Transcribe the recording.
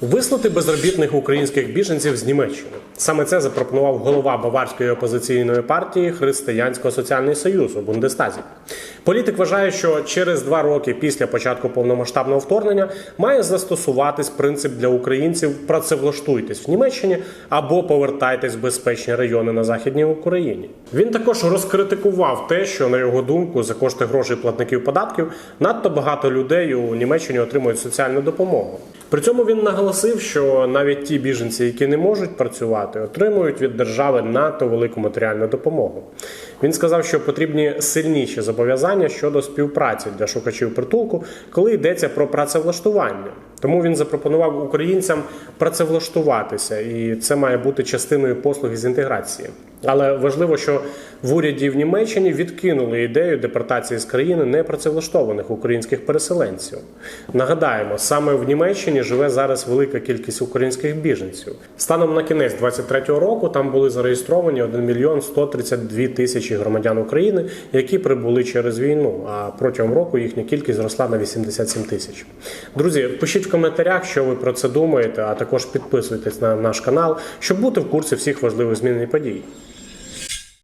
Вислати безробітних українських біженців з Німеччини. Саме це запропонував голова баварської опозиційної партії Християнсько-соціальний союз у Бундестазі. Політик вважає, що через два роки після початку повномасштабного вторгнення має застосуватись принцип для українців працевлаштуйтесь в Німеччині або повертайтесь в безпечні райони на західній Україні. Він також розкритикував те, що на його думку за кошти грошей платників податків надто багато людей у Німеччині отримують соціальну допомогу. При цьому він наголосив, що навіть ті біженці, які не можуть працювати, отримують від держави надто велику матеріальну допомогу. Він сказав, що потрібні сильніші зобов'язання щодо співпраці для шукачів притулку, коли йдеться про працевлаштування. Тому він запропонував українцям працевлаштуватися, і це має бути частиною послуги з інтеграції. Але важливо, що в уряді в Німеччині відкинули ідею депортації з країни непрацевлаштованих українських переселенців. Нагадаємо, саме в Німеччині живе зараз велика кількість українських біженців. Станом на кінець 23-го року там були зареєстровані 1 мільйон 132 тисячі громадян України, які прибули через війну. А протягом року їхня кількість зросла на 87 тисяч. Друзі, пишіть в коментарях, що ви про це думаєте, а також підписуйтесь на наш канал, щоб бути в курсі всіх важливих змін і подій.